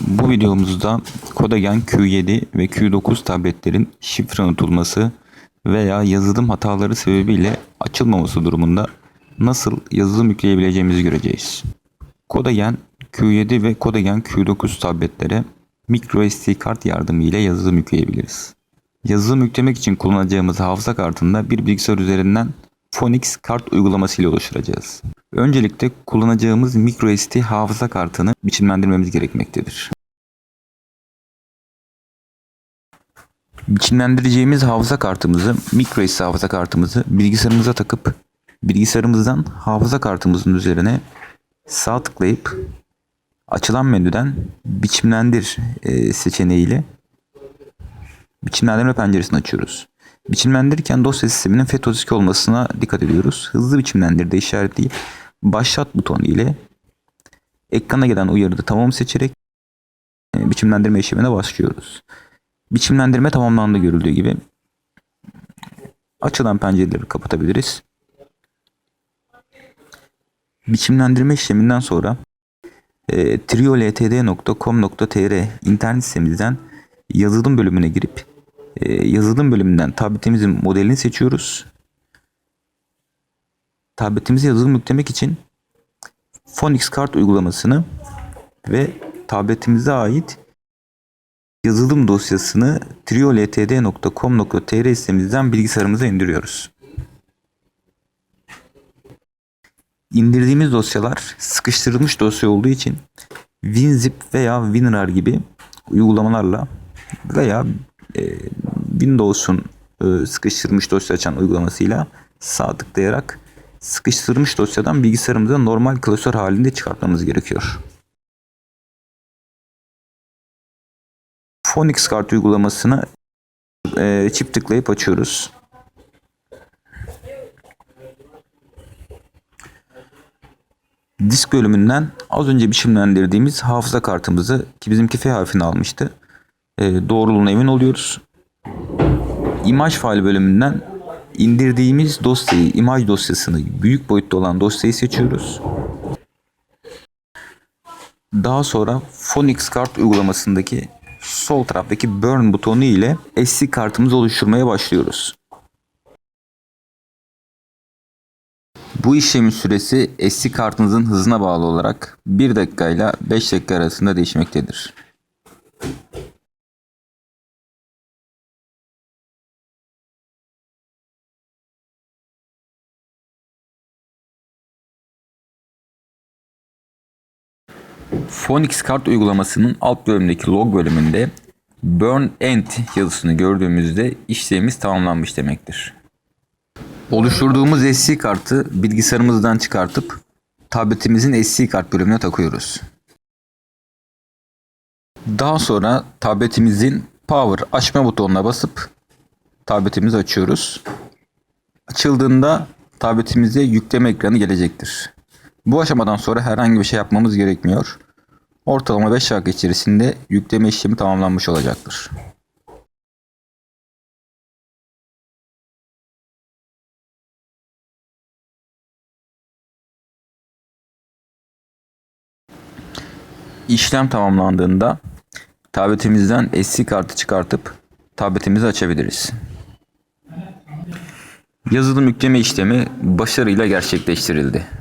Bu videomuzda Kodagen Q7 ve Q9 tabletlerin şifre unutulması veya yazılım hataları sebebiyle açılmaması durumunda nasıl yazılım yükleyebileceğimizi göreceğiz. Kodagen Q7 ve Kodagen Q9 tabletlere microSD kart yardımıyla yazılım yükleyebiliriz. Yazılım yüklemek için kullanacağımız hafıza kartında bir bilgisayar üzerinden Phoenix kart uygulaması ile oluşturacağız. Öncelikle kullanacağımız microSD hafıza kartını biçimlendirmemiz gerekmektedir. Biçimlendireceğimiz hafıza kartımızı, microSD hafıza kartımızı bilgisayarımıza takıp bilgisayarımızdan hafıza kartımızın üzerine sağ tıklayıp açılan menüden biçimlendir e, seçeneğiyle biçimlendirme penceresini açıyoruz. Biçimlendirirken dosya sisteminin FAT32 olmasına dikkat ediyoruz. Hızlı biçimlendirde işaretleyip başlat butonu ile ekrana gelen uyarıda tamam seçerek e, biçimlendirme işlemine başlıyoruz. Biçimlendirme tamamlandı görüldüğü gibi. Açılan pencereleri kapatabiliriz. Biçimlendirme işleminden sonra e, trioltd.com.tr internet sitemizden yazılım bölümüne girip yazılım bölümünden tabletimizin modelini seçiyoruz. Tabletimize yazılım yüklemek için Phoenix kart uygulamasını ve tabletimize ait yazılım dosyasını trioltd.com.tr sitemizden bilgisayarımıza indiriyoruz. İndirdiğimiz dosyalar sıkıştırılmış dosya olduğu için WinZip veya WinRAR gibi uygulamalarla veya e, Windows'un e, sıkıştırılmış dosya açan uygulamasıyla sağ tıklayarak sıkıştırılmış dosyadan bilgisayarımıza normal klasör halinde çıkartmamız gerekiyor. Phoenix kart uygulamasını e, çift tıklayıp açıyoruz. Disk bölümünden az önce biçimlendirdiğimiz hafıza kartımızı ki bizimki F harfini almıştı. E, doğruluğuna emin oluyoruz. İmaj file bölümünden indirdiğimiz dosyayı, imaj dosyasını, büyük boyutta olan dosyayı seçiyoruz. Daha sonra Phoenix kart uygulamasındaki sol taraftaki burn butonu ile SD kartımızı oluşturmaya başlıyoruz. Bu işlemin süresi SD kartınızın hızına bağlı olarak 1 dakika ile 5 dakika arasında değişmektedir. Phoenix kart uygulamasının alt bölümündeki log bölümünde Burn End yazısını gördüğümüzde işlemimiz tamamlanmış demektir. Oluşturduğumuz SD kartı bilgisayarımızdan çıkartıp tabletimizin SD kart bölümüne takıyoruz. Daha sonra tabletimizin power açma butonuna basıp tabletimizi açıyoruz. Açıldığında tabletimize yükleme ekranı gelecektir. Bu aşamadan sonra herhangi bir şey yapmamız gerekmiyor. Ortalama 5 dakika içerisinde yükleme işlemi tamamlanmış olacaktır. İşlem tamamlandığında tabletimizden SD kartı çıkartıp tabletimizi açabiliriz. Yazılım yükleme işlemi başarıyla gerçekleştirildi.